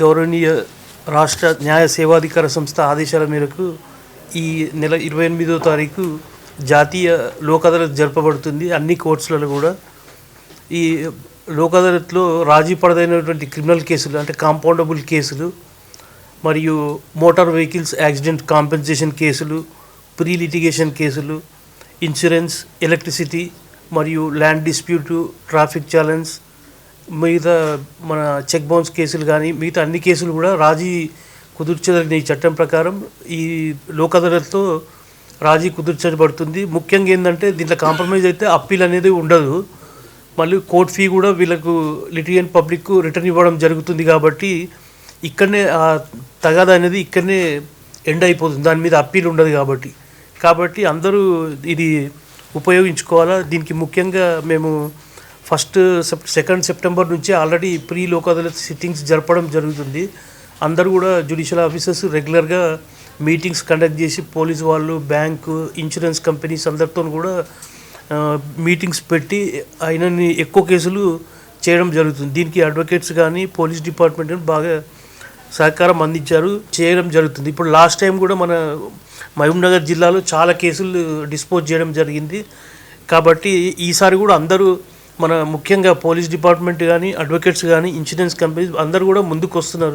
గౌరవనీయ రాష్ట్ర న్యాయ సేవాధికార సంస్థ ఆదేశాల మేరకు ఈ నెల ఇరవై ఎనిమిదో తారీఖు జాతీయ లోక్ అదాలత్ జరపబడుతుంది. అన్ని కోర్ట్స్లలో కూడా ఈ లోక్ అదాలత్లో రాజీ పడదైనటువంటి క్రిమినల్ కేసులు అంటే కాంపౌండబుల్ కేసులు మరియు మోటార్ వెహికల్స్ యాక్సిడెంట్ కాంపెన్సేషన్ కేసులు ప్రీ లిటిగేషన్ కేసులు ఇన్సూరెన్స్ ఎలక్ట్రిసిటీ మరియు ల్యాండ్ డిస్ప్యూటు ట్రాఫిక్ ఛాలెంజ్ మిగతా మన చెక్ బౌన్స్ కేసులు కానీ మిగతా అన్ని కేసులు కూడా రాజీ కుదుర్చదగిన ఈ చట్టం ప్రకారం ఈ లోక్ అదాలత్లో రాజీ కుదుర్చబడుతుంది. ముఖ్యంగా ఏంటంటే దీంట్లో కాంప్రమైజ్ అయితే అప్పీల్ అనేది ఉండదు. మళ్ళీ కోర్ట్ ఫీ కూడా వీళ్ళకు లిటిగన్ పబ్లిక్ రిటర్న్ ఇవ్వడం జరుగుతుంది కాబట్టి ఇక్కడనే ఆ తగాద అనేది ఇక్కడనే ఎండ్ అయిపోతుంది. దాని మీద అప్పీల్ ఉండదు కాబట్టి. కాబట్టి అందరూ ఇది ఉపయోగించుకోవాలా? దీనికి ముఖ్యంగా మేము ఫస్ట్ సెప్ సెకండ్ సెప్టెంబర్ నుంచి already pre Lok Adalat sittings జరపడం జరుగుతుంది. అందరూ కూడా జ్యుడిషియల్ ఆఫీసర్స్ రెగ్యులర్గా మీటింగ్స్ కండక్ట్ చేసి పోలీస్ వాళ్ళు బ్యాంకు ఇన్సూరెన్స్ కంపెనీస్ అందరితో కూడా మీటింగ్స్ పెట్టి ఆయనని ఎక్కువ కేసులు చేయడం జరుగుతుంది. దీనికి అడ్వకేట్స్ కానీ పోలీస్ డిపార్ట్మెంట్ బాగా సహకారం అందించారు చేయడం జరుగుతుంది. ఇప్పుడు లాస్ట్ టైం కూడా మన మహబూబ్నగర్ జిల్లాలో చాలా కేసులు డిస్పోజ్ చేయడం జరిగింది. కాబట్టి ఈసారి కూడా అందరూ మన ముఖ్యంగా పోలీస్ డిపార్ట్మెంట్ కానీ అడ్వకేట్స్ కానీ ఇన్సూరెన్స్ కంపెనీస్ అందరూ కూడా ముందుకు వస్తున్నారు